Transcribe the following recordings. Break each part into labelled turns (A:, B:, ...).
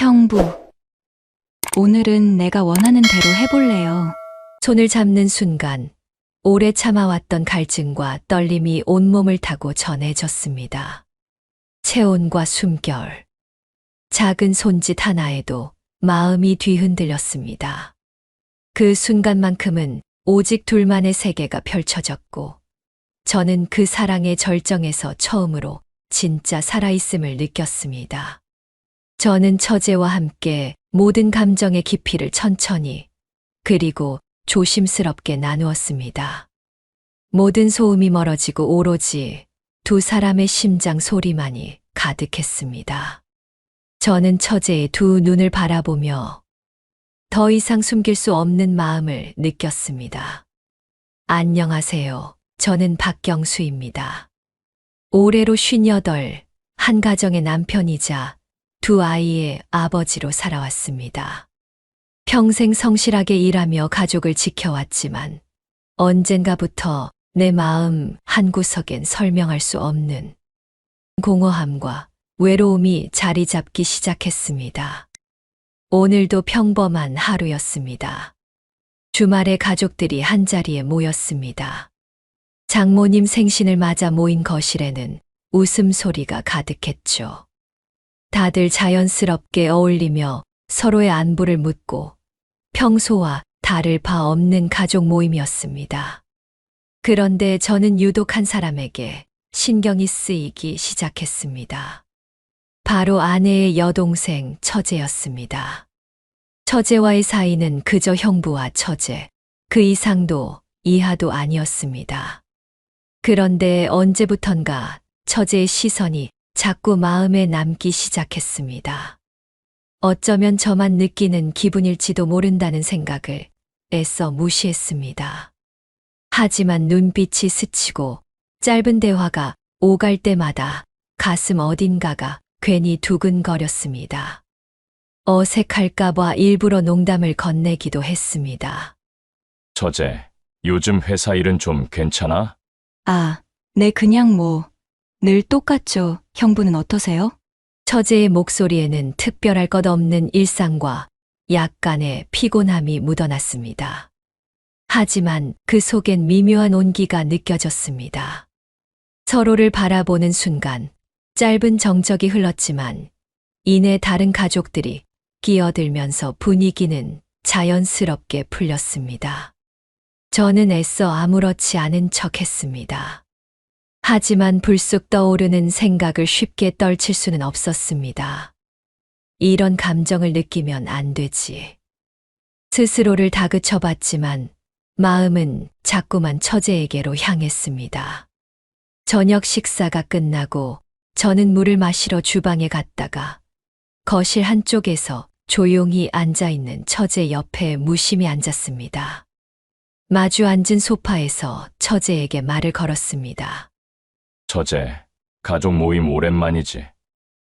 A: 형부. 오늘은 내가 원하는 대로 해볼래요.
B: 손을 잡는 순간 오래 참아왔던 갈증과 떨림이 온몸을 타고 전해졌습니다. 체온과 숨결. 작은 손짓 하나에도 마음이 뒤흔들렸습니다. 그 순간만큼은 오직 둘만의 세계가 펼쳐졌고, 저는 그 사랑의 절정에서 처음으로 진짜 살아있음을 느꼈습니다. 저는 처제와 함께 모든 감정의 깊이를 천천히, 그리고 조심스럽게 나누었습니다. 모든 소음이 멀어지고 오로지 두 사람의 심장 소리만이 가득했습니다. 저는 처제의 두 눈을 바라보며 더 이상 숨길 수 없는 마음을 느꼈습니다. 안녕하세요. 저는 박경수입니다. 올해로 58, 한 가정의 남편이자 두 아이의 아버지로 살아왔습니다. 평생 성실하게 일하며 가족을 지켜왔지만 언젠가부터 내 마음 한구석엔 설명할 수 없는 공허함과 외로움이 자리 잡기 시작했습니다. 오늘도 평범한 하루였습니다. 주말에 가족들이 한자리에 모였습니다. 장모님 생신을 맞아 모인 거실에는 웃음소리가 가득했죠. 다들 자연스럽게 어울리며 서로의 안부를 묻고 평소와 다를 바 없는 가족 모임이었습니다. 그런데 저는 유독 한 사람에게 신경이 쓰이기 시작했습니다. 바로 아내의 여동생 처제였습니다. 처제와의 사이는 그저 형부와 처제, 그 이상도 이하도 아니었습니다. 그런데 언제부턴가 처제의 시선이 자꾸 마음에 남기 시작했습니다. 어쩌면 저만 느끼는 기분일지도 모른다는 생각을 애써 무시했습니다. 하지만 눈빛이 스치고 짧은 대화가 오갈 때마다 가슴 어딘가가 괜히 두근거렸습니다. 어색할까봐 일부러 농담을 건네기도 했습니다.
C: 처제, 요즘 회사 일은 좀 괜찮아?
A: 아, 네, 그냥 뭐. 늘 똑같죠. 형부는 어떠세요?
B: 처제의 목소리에는 특별할 것 없는 일상과 약간의 피곤함이 묻어났습니다. 하지만 그 속엔 미묘한 온기가 느껴졌습니다. 서로를 바라보는 순간 짧은 정적이 흘렀지만 이내 다른 가족들이 끼어들면서 분위기는 자연스럽게 풀렸습니다. 저는 애써 아무렇지 않은 척 했습니다. 하지만 불쑥 떠오르는 생각을 쉽게 떨칠 수는 없었습니다. 이런 감정을 느끼면 안 되지. 스스로를 다그쳐 봤지만 마음은 자꾸만 처제에게로 향했습니다. 저녁 식사가 끝나고 저는 물을 마시러 주방에 갔다가 거실 한쪽에서 조용히 앉아 있는 처제 옆에 무심히 앉았습니다. 마주 앉은 소파에서 처제에게 말을 걸었습니다.
C: 처제, 가족 모임 오랜만이지.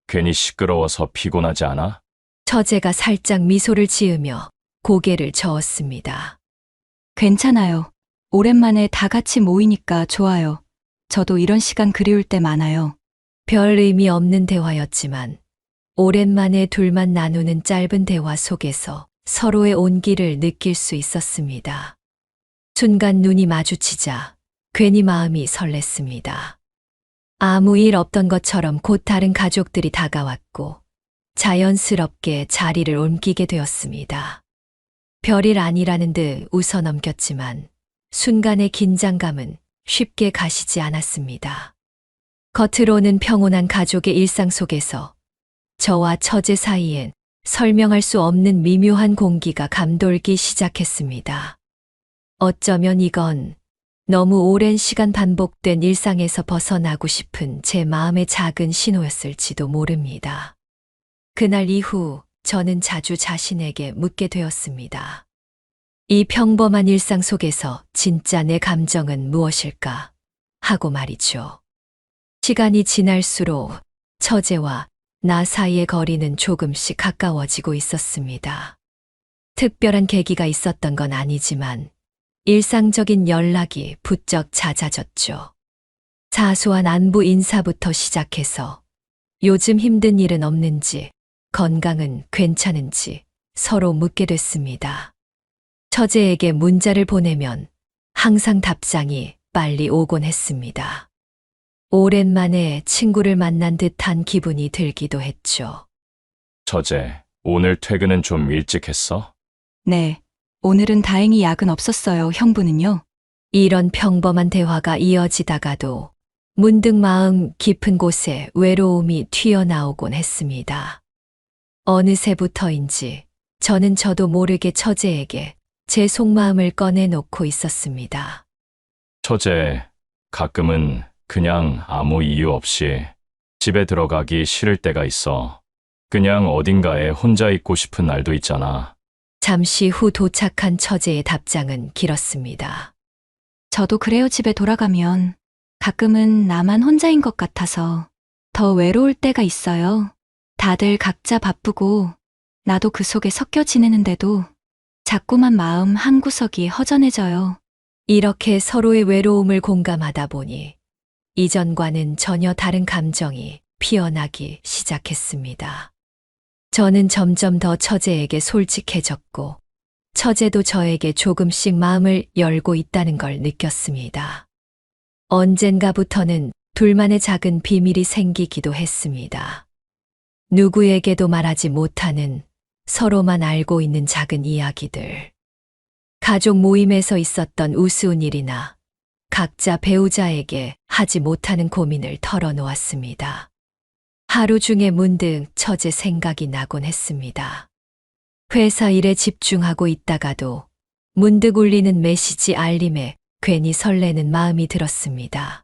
C: 괜히 시끄러워서 피곤하지 않아?
B: 처제가 살짝 미소를 지으며 고개를 저었습니다.
A: 괜찮아요. 오랜만에 다 같이 모이니까 좋아요. 저도 이런 시간 그리울 때 많아요.
B: 별 의미 없는 대화였지만 오랜만에 둘만 나누는 짧은 대화 속에서 서로의 온기를 느낄 수 있었습니다. 순간 눈이 마주치자 괜히 마음이 설렜습니다. 아무 일 없던 것처럼 곧 다른 가족들이 다가왔고 자연스럽게 자리를 옮기게 되었습니다. 별일 아니라는 듯 웃어 넘겼지만 순간의 긴장감은 쉽게 가시지 않았습니다. 겉으로는 평온한 가족의 일상 속에서 저와 처제 사이엔 설명할 수 없는 미묘한 공기가 감돌기 시작했습니다. 어쩌면 이건 너무 오랜 시간 반복된 일상에서 벗어나고 싶은 제 마음의 작은 신호였을지도 모릅니다. 그날 이후 저는 자주 자신에게 묻게 되었습니다. 이 평범한 일상 속에서 진짜 내 감정은 무엇일까? 하고 말이죠. 시간이 지날수록 처제와 나 사이의 거리는 조금씩 가까워지고 있었습니다. 특별한 계기가 있었던 건 아니지만 일상적인 연락이 부쩍 잦아졌죠. 사소한 안부 인사부터 시작해서 요즘 힘든 일은 없는지 건강은 괜찮은지 서로 묻게 됐습니다. 처제에게 문자를 보내면 항상 답장이 빨리 오곤 했습니다. 오랜만에 친구를 만난 듯한 기분이 들기도 했죠.
C: 처제, 오늘 퇴근은 좀 일찍 했어?
A: 네. 오늘은 다행히 약은 없었어요. 형부는요?
B: 이런 평범한 대화가 이어지다가도 문득 마음 깊은 곳에 외로움이 튀어나오곤 했습니다. 어느새부터인지 저는 저도 모르게 처제에게 제 속마음을 꺼내놓고 있었습니다.
C: 처제, 가끔은 그냥 아무 이유 없이 집에 들어가기 싫을 때가 있어. 그냥 어딘가에 혼자 있고 싶은 날도 있잖아.
B: 잠시 후 도착한 처제의 답장은 길었습니다.
A: 저도 그래요. 집에 돌아가면 가끔은 나만 혼자인 것 같아서 더 외로울 때가 있어요. 다들 각자 바쁘고 나도 그 속에 섞여 지내는데도 자꾸만 마음 한 구석이 허전해져요.
B: 이렇게 서로의 외로움을 공감하다 보니 이전과는 전혀 다른 감정이 피어나기 시작했습니다. 저는 점점 더 처제에게 솔직해졌고, 처제도 저에게 조금씩 마음을 열고 있다는 걸 느꼈습니다. 언젠가부터는 둘만의 작은 비밀이 생기기도 했습니다. 누구에게도 말하지 못하는 서로만 알고 있는 작은 이야기들. 가족 모임에서 있었던 우스운 일이나 각자 배우자에게 하지 못하는 고민을 털어놓았습니다. 하루 중에 문득 처제 생각이 나곤 했습니다. 회사 일에 집중하고 있다가도 문득 울리는 메시지 알림에 괜히 설레는 마음이 들었습니다.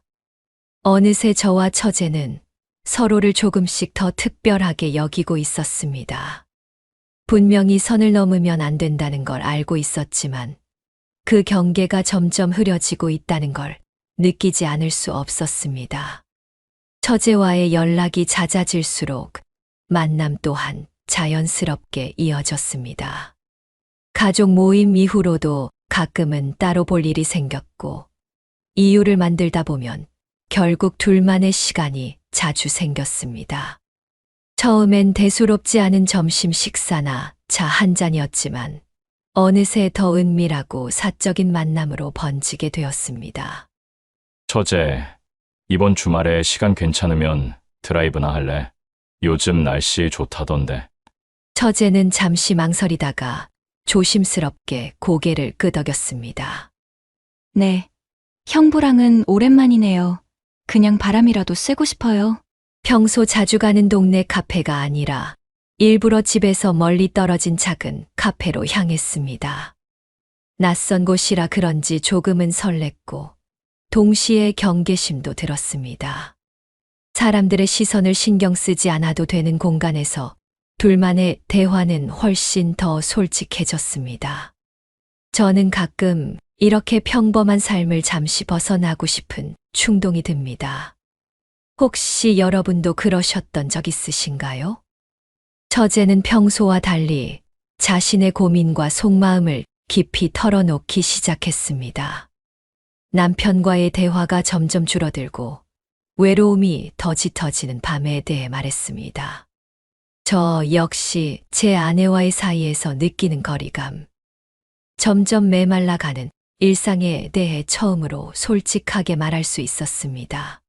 B: 어느새 저와 처제는 서로를 조금씩 더 특별하게 여기고 있었습니다. 분명히 선을 넘으면 안 된다는 걸 알고 있었지만 그 경계가 점점 흐려지고 있다는 걸 느끼지 않을 수 없었습니다. 처제와의 연락이 잦아질수록 만남 또한 자연스럽게 이어졌습니다. 가족 모임 이후로도 가끔은 따로 볼 일이 생겼고 이유를 만들다 보면 결국 둘만의 시간이 자주 생겼습니다. 처음엔 대수롭지 않은 점심 식사나 차 한 잔이었지만 어느새 더 은밀하고 사적인 만남으로 번지게 되었습니다.
C: 처제, 이번 주말에 시간 괜찮으면 드라이브나 할래? 요즘 날씨 좋다던데.
B: 처제는 잠시 망설이다가 조심스럽게 고개를 끄덕였습니다.
A: 네. 형부랑은 오랜만이네요. 그냥 바람이라도 쐬고 싶어요.
B: 평소 자주 가는 동네 카페가 아니라 일부러 집에서 멀리 떨어진 작은 카페로 향했습니다. 낯선 곳이라 그런지 조금은 설렜고 동시에 경계심도 들었습니다. 사람들의 시선을 신경 쓰지 않아도 되는 공간에서 둘만의 대화는 훨씬 더 솔직해졌습니다. 저는 가끔 이렇게 평범한 삶을 잠시 벗어나고 싶은 충동이 듭니다. 혹시 여러분도 그러셨던 적 있으신가요? 처제는 평소와 달리 자신의 고민과 속마음을 깊이 털어놓기 시작했습니다. 남편과의 대화가 점점 줄어들고 외로움이 더 짙어지는 밤에 대해 말했습니다. 저 역시 제 아내와의 사이에서 느끼는 거리감. 점점 메말라가는 일상에 대해 처음으로 솔직하게 말할 수 있었습니다.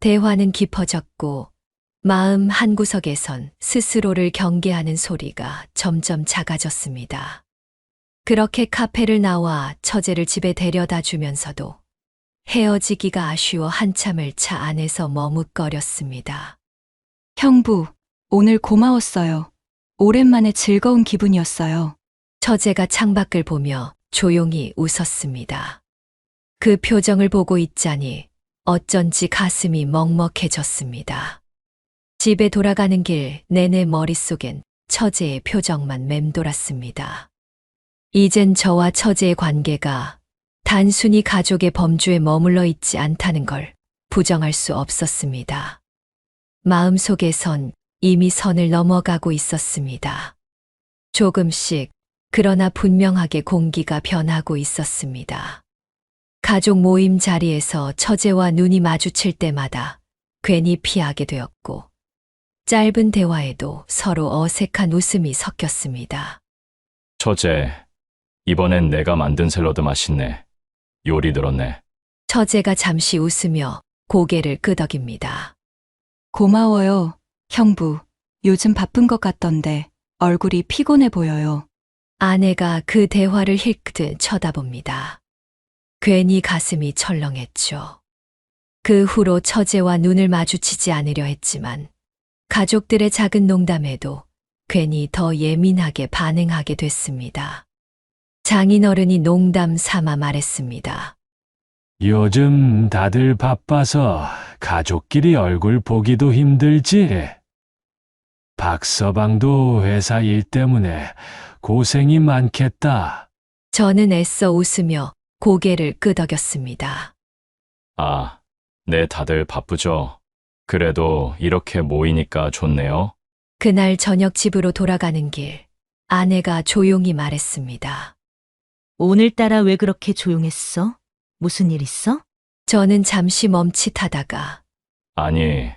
B: 대화는 깊어졌고 마음 한구석에선 스스로를 경계하는 소리가 점점 작아졌습니다. 그렇게 카페를 나와 처제를 집에 데려다 주면서도 헤어지기가 아쉬워 한참을 차 안에서 머뭇거렸습니다.
A: 형부, 오늘 고마웠어요. 오랜만에 즐거운 기분이었어요.
B: 처제가 창밖을 보며 조용히 웃었습니다. 그 표정을 보고 있자니 어쩐지 가슴이 먹먹해졌습니다. 집에 돌아가는 길 내내 머릿속엔 처제의 표정만 맴돌았습니다. 이젠 저와 처제의 관계가 단순히 가족의 범주에 머물러 있지 않다는 걸 부정할 수 없었습니다. 마음속에선 이미 선을 넘어가고 있었습니다. 조금씩 그러나 분명하게 공기가 변하고 있었습니다. 가족 모임 자리에서 처제와 눈이 마주칠 때마다 괜히 피하게 되었고, 짧은 대화에도 서로 어색한 웃음이 섞였습니다.
C: 처제, 이번엔 내가 만든 샐러드 맛있네. 요리 늘었네.
B: 처제가 잠시 웃으며 고개를 끄덕입니다.
A: 고마워요, 형부. 요즘 바쁜 것 같던데 얼굴이 피곤해 보여요.
B: 아내가 그 대화를 힐끗 쳐다봅니다. 괜히 가슴이 철렁했죠. 그 후로 처제와 눈을 마주치지 않으려 했지만 가족들의 작은 농담에도 괜히 더 예민하게 반응하게 됐습니다. 장인어른이 농담 삼아 말했습니다.
D: 요즘 다들 바빠서 가족끼리 얼굴 보기도 힘들지. 박서방도 회사 일 때문에 고생이 많겠다.
B: 저는 애써 웃으며 고개를 끄덕였습니다.
C: 아, 네, 다들 바쁘죠? 그래도 이렇게 모이니까 좋네요.
B: 그날 저녁 집으로 돌아가는 길, 아내가 조용히 말했습니다.
E: 오늘따라 왜 그렇게 조용했어? 무슨 일 있어?
B: 저는 잠시 멈칫하다가
C: 아니,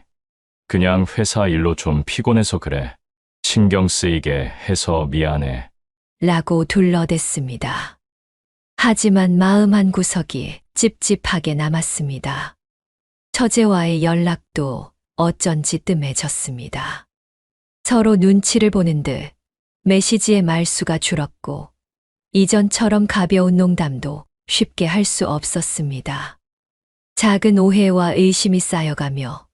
C: 그냥 회사 일로 좀 피곤해서 그래. 신경 쓰이게 해서 미안해.
B: 라고 둘러댔습니다. 하지만 마음 한 구석이 찝찝하게 남았습니다. 처제와의 연락도 어쩐지 뜸해졌습니다. 서로 눈치를 보는 듯 메시지의 말수가 줄었고 이전처럼 가벼운 농담도 쉽게 할 수 없었습니다. 작은 오해와 의심이 쌓여가며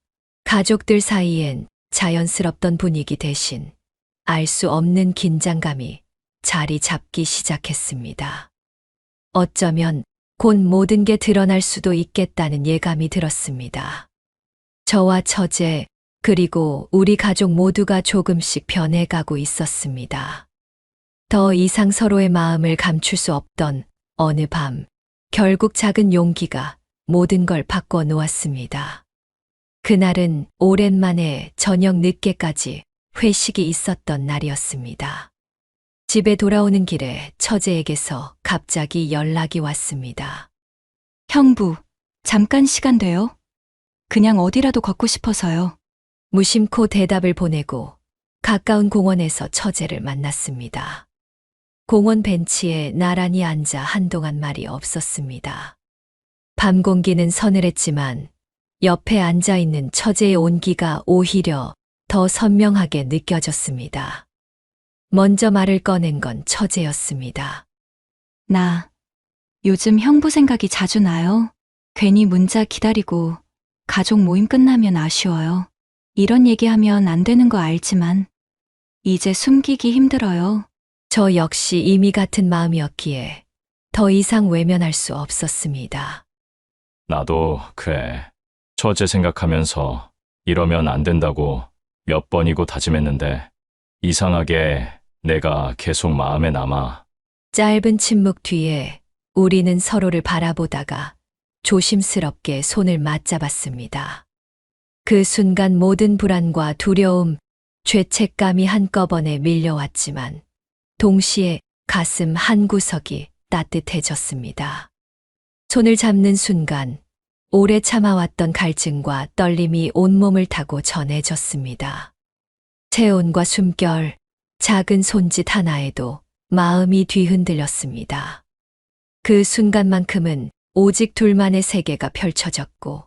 B: 가족들 사이엔 자연스럽던 분위기 대신 알 수 없는 긴장감이 자리 잡기 시작했습니다. 어쩌면 곧 모든 게 드러날 수도 있겠다는 예감이 들었습니다. 저와 처제, 그리고 우리 가족 모두가 조금씩 변해가고 있었습니다. 더 이상 서로의 마음을 감출 수 없던 어느 밤, 결국 작은 용기가 모든 걸 바꿔 놓았습니다. 그날은 오랜만에 저녁 늦게까지 회식이 있었던 날이었습니다. 집에 돌아오는 길에 처제에게서 갑자기 연락이 왔습니다.
A: 형부, 잠깐 시간 돼요? 그냥 어디라도 걷고 싶어서요.
B: 무심코 대답을 보내고 가까운 공원에서 처제를 만났습니다. 공원 벤치에 나란히 앉아 한동안 말이 없었습니다. 밤 공기는 서늘했지만 옆에 앉아 있는 처제의 온기가 오히려 더 선명하게 느껴졌습니다. 먼저 말을 꺼낸 건 처제였습니다.
A: 나 요즘 형부 생각이 자주 나요. 괜히 문자 기다리고 가족 모임 끝나면 아쉬워요. 이런 얘기하면 안 되는 거 알지만 이제 숨기기 힘들어요.
B: 저 역시 이미 같은 마음이었기에 더 이상 외면할 수 없었습니다.
C: 나도 그래. 처제 생각하면서 이러면 안 된다고 몇 번이고 다짐했는데 이상하게 내가 계속 마음에 남아.
B: 짧은 침묵 뒤에 우리는 서로를 바라보다가 조심스럽게 손을 맞잡았습니다. 그 순간 모든 불안과 두려움, 죄책감이 한꺼번에 밀려왔지만 동시에 가슴 한 구석이 따뜻해졌습니다. 손을 잡는 순간 오래 참아왔던 갈증과 떨림이 온몸을 타고 전해졌습니다. 체온과 숨결, 작은 손짓 하나에도 마음이 뒤흔들렸습니다. 그 순간만큼은 오직 둘만의 세계가 펼쳐졌고,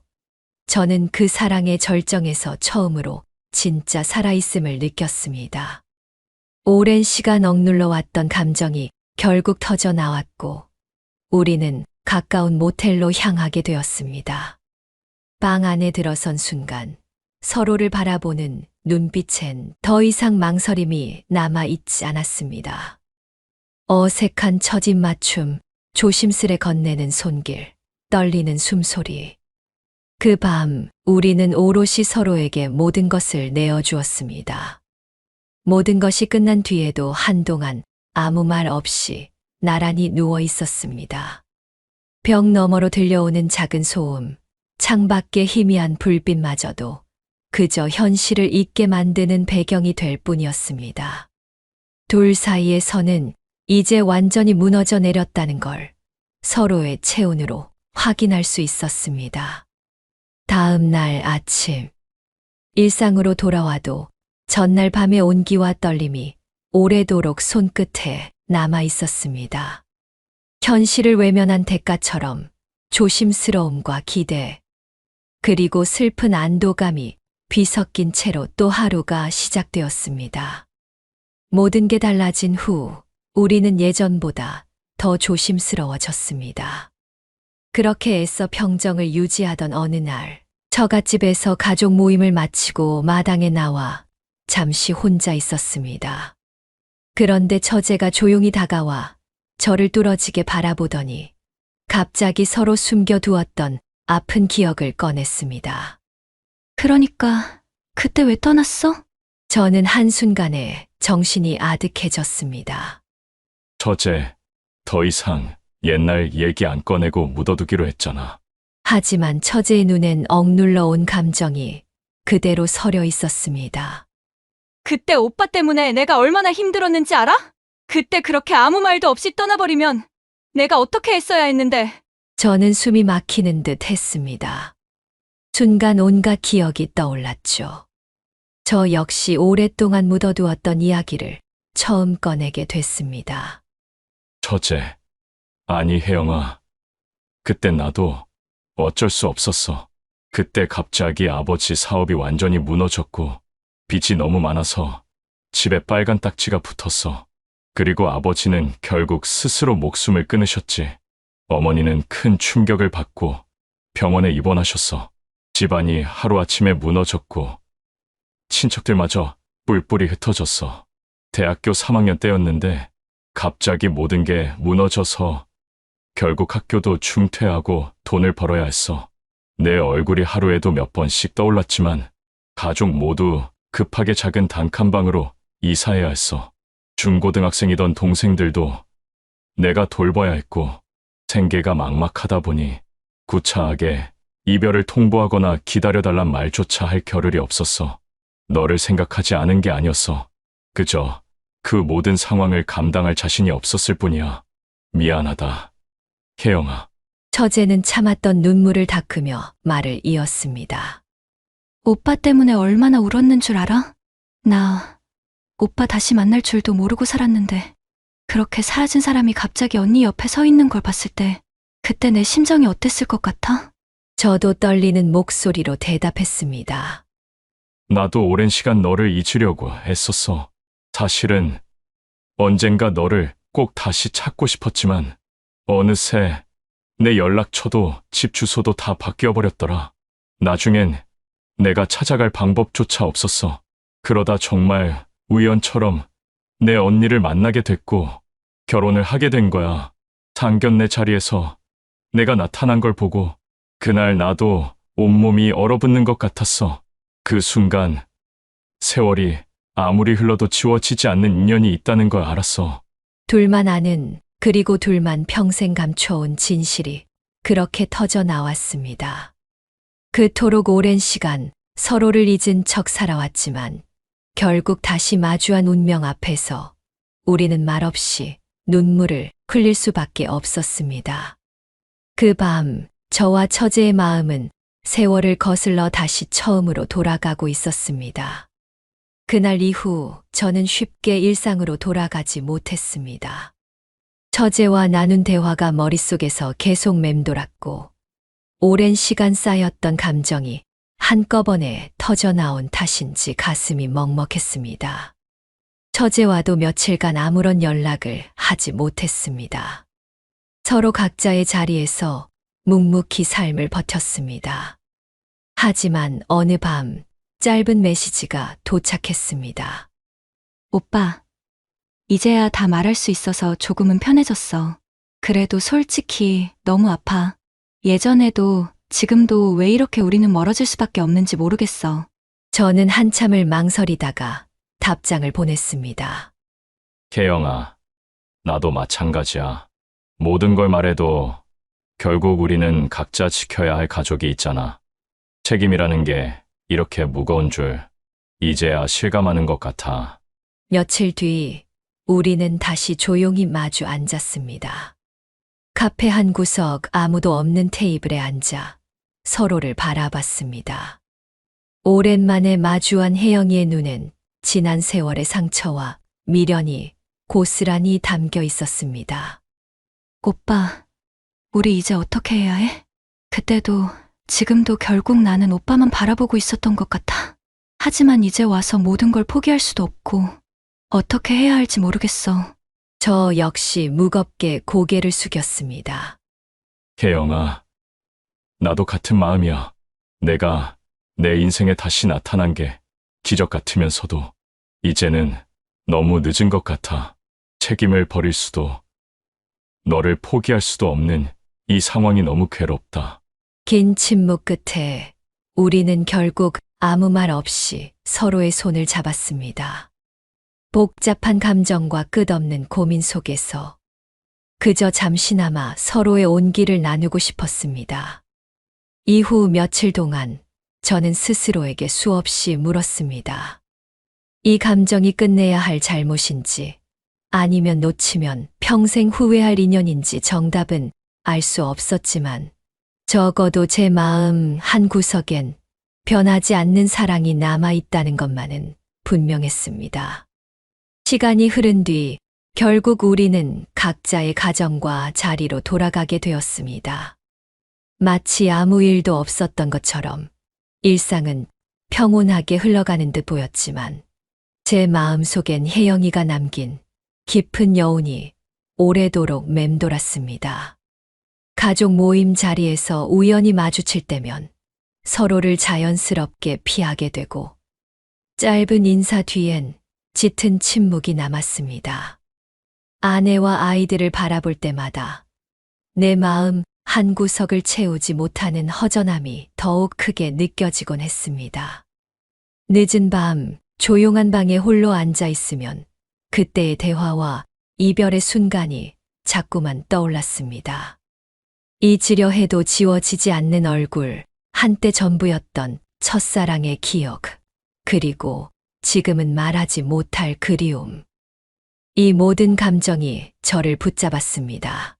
B: 저는 그 사랑의 절정에서 처음으로 진짜 살아있음을 느꼈습니다. 오랜 시간 억눌러 왔던 감정이 결국 터져 나왔고, 우리는 가까운 모텔로 향하게 되었습니다. 방 안에 들어선 순간, 서로를 바라보는 눈빛엔 더 이상 망설임이 남아있지 않았습니다. 어색한 처진 맞춤, 조심스레 건네는 손길, 떨리는 숨소리. 그 밤 우리는 오롯이 서로에게 모든 것을 내어주었습니다. 모든 것이 끝난 뒤에도 한동안 아무 말 없이 나란히 누워 있었습니다. 벽 너머로 들려오는 작은 소음, 창밖의 희미한 불빛마저도 그저 현실을 잊게 만드는 배경이 될 뿐이었습니다. 둘 선은 이제 완전히 무너져 내렸다는 걸 서로의 체온으로 확인할 수 있었습니다. 다음 날 아침. 일상으로 돌아와도 전날 밤의 온기와 떨림이 오래도록 손끝에 남아 있었습니다. 현실을 외면한 대가처럼 조심스러움과 기대, 그리고 슬픈 안도감이 뒤섞인 채로 또 하루가 시작되었습니다. 모든 게 달라진 후 우리는 예전보다 더 조심스러워졌습니다. 그렇게 애써 평정을 유지하던 어느 날, 처갓집에서 가족 모임을 마치고 마당에 나와 잠시 혼자 있었습니다. 그런데 처제가 조용히 다가와 저를 뚫어지게 바라보더니 갑자기 서로 숨겨두었던 아픈 기억을 꺼냈습니다.
A: 그러니까 그때 왜 떠났어?
B: 저는 한순간에 정신이 아득해졌습니다.
C: 처제, 더 이상 옛날 얘기 안 꺼내고 묻어두기로 했잖아.
B: 하지만 처제의 눈엔 억눌러 온 감정이 그대로 서려 있었습니다.
A: 그때 오빠 때문에 내가 얼마나 힘들었는지 알아? 그때 그렇게 아무 말도 없이 떠나버리면 내가 어떻게 했어야 했는데.
B: 저는 숨이 막히는 듯 했습니다. 순간 온갖 기억이 떠올랐죠. 저 역시 오랫동안 묻어두었던 이야기를 처음 꺼내게 됐습니다.
C: 처제. 아니, 혜영아. 그때 나도 어쩔 수 없었어. 그때 갑자기 아버지 사업이 완전히 무너졌고, 빚이 너무 많아서 집에 빨간 딱지가 붙었어. 그리고 아버지는 결국 스스로 목숨을 끊으셨지. 어머니는 큰 충격을 받고 병원에 입원하셨어. 집안이 하루아침에 무너졌고, 친척들마저 뿔뿔이 흩어졌어. 대학교 3학년 때였는데, 갑자기 모든 게 무너져서 결국 학교도 중퇴하고 돈을 벌어야 했어. 내 얼굴이 하루에도 몇 번씩 떠올랐지만 가족 모두 급하게 작은 단칸방으로 이사해야 했어. 중고등학생이던 동생들도 내가 돌봐야 했고 생계가 막막하다 보니 구차하게 이별을 통보하거나 기다려달란 말조차 할 겨를이 없었어. 너를 생각하지 않은 게 아니었어. 그저 그 모든 상황을 감당할 자신이 없었을 뿐이야. 미안하다. 혜영아,
B: 처제는 참았던 눈물을 닦으며 말을 이었습니다.
A: 오빠 때문에 얼마나 울었는 줄 알아? 나 오빠 다시 만날 줄도 모르고 살았는데 그렇게 사라진 사람이 갑자기 언니 옆에 서 있는 걸 봤을 때 그때 내 심정이 어땠을 것 같아?
B: 저도 떨리는 목소리로 대답했습니다.
C: 나도 오랜 시간 너를 잊으려고 애썼어. 사실은 언젠가 너를 꼭 다시 찾고 싶었지만 어느새 내 연락처도 집 주소도 다 바뀌어버렸더라. 나중엔 내가 찾아갈 방법조차 없었어. 그러다 정말 우연처럼 내 언니를 만나게 됐고 결혼을 하게 된 거야. 상견례 자리에서 내가 나타난 걸 보고 그날 나도 온몸이 얼어붙는 것 같았어. 그 순간 세월이 아무리 흘러도 지워지지 않는 인연이 있다는 걸 알았어.
B: 둘만 아는 그리고 둘만 평생 감춰온 진실이 그렇게 터져 나왔습니다. 그토록 오랜 시간 서로를 잊은 척 살아왔지만 결국 다시 마주한 운명 앞에서 우리는 말없이 눈물을 흘릴 수밖에 없었습니다. 그 밤 저와 처제의 마음은 세월을 거슬러 다시 처음으로 돌아가고 있었습니다. 그날 이후 저는 쉽게 일상으로 돌아가지 못했습니다. 처제와 나눈 대화가 머릿속에서 계속 맴돌았고, 오랜 시간 쌓였던 감정이 한꺼번에 터져 나온 탓인지 가슴이 먹먹했습니다. 처제와도 며칠간 아무런 연락을 하지 못했습니다. 서로 각자의 자리에서 묵묵히 삶을 버텼습니다. 하지만 어느 밤 짧은 메시지가 도착했습니다.
A: 오빠, 이제야 다 말할 수 있어서 조금은 편해졌어. 그래도 솔직히 너무 아파. 예전에도 지금도 왜 이렇게 우리는 멀어질 수밖에 없는지 모르겠어.
B: 저는 한참을 망설이다가 답장을 보냈습니다.
C: 혜영아, 나도 마찬가지야. 모든 걸 말해도 결국 우리는 각자 지켜야 할 가족이 있잖아. 책임이라는 게 이렇게 무거운 줄 이제야 실감하는 것 같아.
B: 며칠 뒤 우리는 다시 조용히 마주 앉았습니다. 카페 한 구석 아무도 없는 테이블에 앉아 서로를 바라봤습니다. 오랜만에 마주한 혜영이의 눈엔 지난 세월의 상처와 미련이 고스란히 담겨 있었습니다.
A: 오빠, 우리 이제 어떻게 해야 해? 그때도 지금도 결국 나는 오빠만 바라보고 있었던 것 같아. 하지만 이제 와서 모든 걸 포기할 수도 없고 어떻게 해야 할지 모르겠어.
B: 저 역시 무겁게 고개를 숙였습니다.
C: 혜영아, 나도 같은 마음이야. 내가 내 인생에 다시 나타난 게 기적 같으면서도 이제는 너무 늦은 것 같아. 책임을 버릴 수도, 너를 포기할 수도 없는 이 상황이 너무 괴롭다.
B: 긴 침묵 끝에 우리는 결국 아무 말 없이 서로의 손을 잡았습니다. 복잡한 감정과 끝없는 고민 속에서 그저 잠시나마 서로의 온기를 나누고 싶었습니다. 이후 며칠 동안 저는 스스로에게 수없이 물었습니다. 이 감정이 끝내야 할 잘못인지 아니면 놓치면 평생 후회할 인연인지 정답은 알 수 없었지만 적어도 제 마음 한 구석엔 변하지 않는 사랑이 남아 있다는 것만은 분명했습니다. 시간이 흐른 뒤 결국 우리는 각자의 가정과 자리로 돌아가게 되었습니다. 마치 아무 일도 없었던 것처럼 일상은 평온하게 흘러가는 듯 보였지만 제 마음 속엔 혜영이가 남긴 깊은 여운이 오래도록 맴돌았습니다. 가족 모임 자리에서 우연히 마주칠 때면 서로를 자연스럽게 피하게 되고 짧은 인사 뒤엔 짙은 침묵이 남았습니다. 아내와 아이들을 바라볼 때마다 내 마음 한 구석을 채우지 못하는 허전함이 더욱 크게 느껴지곤 했습니다. 늦은 밤 조용한 방에 홀로 앉아 있으면 그때의 대화와 이별의 순간이 자꾸만 떠올랐습니다. 잊으려 해도 지워지지 않는 얼굴, 한때 전부였던 첫사랑의 기억, 그리고 지금은 말하지 못할 그리움. 이 모든 감정이 저를 붙잡았습니다.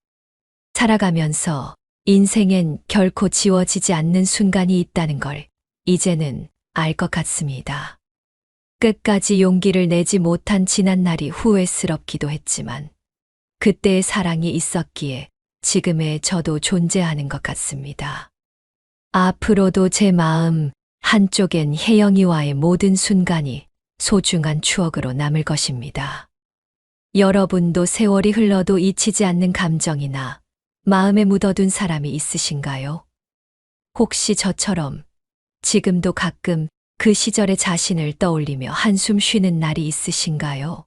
B: 살아가면서 인생엔 결코 지워지지 않는 순간이 있다는 걸 이제는 알 것 같습니다. 끝까지 용기를 내지 못한 지난 날이 후회스럽기도 했지만 그때의 사랑이 있었기에 지금의 저도 존재하는 것 같습니다. 앞으로도 제 마음 한쪽엔 혜영이와의 모든 순간이 소중한 추억으로 남을 것입니다. 여러분도 세월이 흘러도 잊히지 않는 감정이나 마음에 묻어둔 사람이 있으신가요? 혹시 저처럼 지금도 가끔 그 시절의 자신을 떠올리며 한숨 쉬는 날이 있으신가요?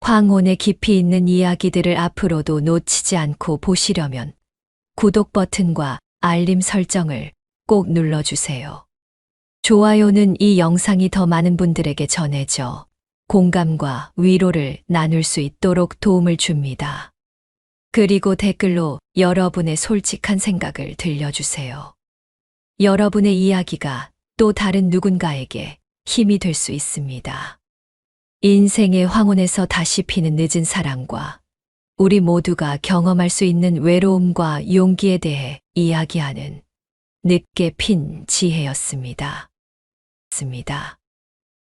B: 황혼에 깊이 있는 이야기들을 앞으로도 놓치지 않고 보시려면 구독 버튼과 알림 설정을 꼭 눌러주세요. 좋아요는 이 영상이 더 많은 분들에게 전해져 공감과 위로를 나눌 수 있도록 도움을 줍니다. 그리고 댓글로 여러분의 솔직한 생각을 들려주세요. 여러분의 이야기가 또 다른 누군가에게 힘이 될 수 있습니다. 인생의 황혼에서 다시 피는 늦은 사랑과 우리 모두가 경험할 수 있는 외로움과 용기에 대해 이야기하는 늦게 핀 지혜였습니다. 습니다.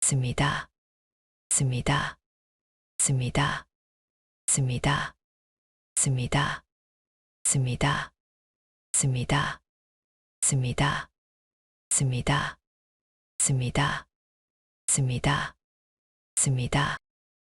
B: 습니다. 습니다. 습니다. 습니다. 습니다. 습니다. 습니다. 습니다. 습니다. 습니다. 습니다. 습니다.